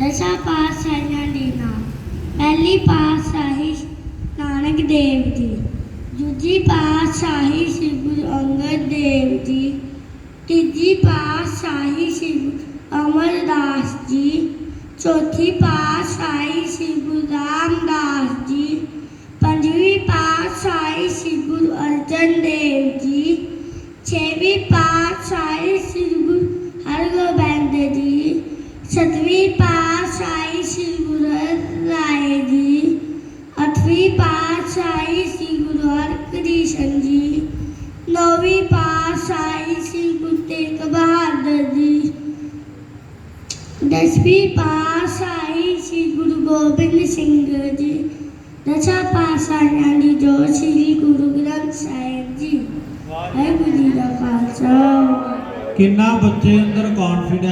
ਦਸ਼ਾ ਪਾਤਸ਼ਾਹੀਆਂ ਦੇ ਨਾਮ ਪਹਿਲੀ ਪਾਤਸ਼ਾਹੀ ਨਾਨਕ ਦੇਵ ਜੀ ਦੂਜੀ ਪਾਤਸ਼ਾਹੀ ਸ੍ਰੀ ਗੁਰੂ ਅੰਗਦ ਦੇਵ ਜੀ ਤੀਜੀ ਪਾਤਸ਼ਾਹੀ ਸ੍ਰੀ ਗੁਰੂ ਅਮਰਦਾਸ ਜੀ ਚੌਥੀ ਪਾਤਸ਼ਾਹੀ ਸ੍ਰੀ ਗੁਰੂ ਰਾਮਦਾਸ ਜੀ ਪੰਜਵੀਂ ਪਾਤਸ਼ਾਹੀ ਸ੍ਰੀ ਗੁਰੂ ਅਰਜਨ ਦੇਵ ਜੀ ਛੇਵੀਂ ਪਾਤਸ਼ਾਹੀ ਸ੍ਰੀ ਗੁਰੂ ਪਾਤਸ਼ਾਹੀ ਸ੍ਰੀ ਗੁਰੂ ਹਰਕ੍ਰਿਸ਼ਨ ਜੀ ਨੌਵੀਂ ਪਾਤਸ਼ਾਹੀ ਸ੍ਰੀ ਗੁਰੂ ਤੇਗ ਬਹਾਦਰ ਜੀ ਦਸਵੀਂ ਪਾਤਸ਼ਾਹੀ ਸ੍ਰੀ ਗੁਰੂ ਗੋਬਿੰਦ ਸਿੰਘ ਜੀ ਦਸਾਂ ਪਾਤਸ਼ਾਹੀਆਂ ਦੀ ਜੋ ਸ੍ਰੀ ਗੁਰੂ ਗ੍ਰੰਥ ਸਾਹਿਬ ਜੀ ਵਾਹਿਗੁਰੂ ਜੀ ਦਾ ਖਾਲਸਾ ਕਿੰਨਾ ਬੱਚੇ ਅੰਦਰ ਕੌਨਫੀਡੈਂਸ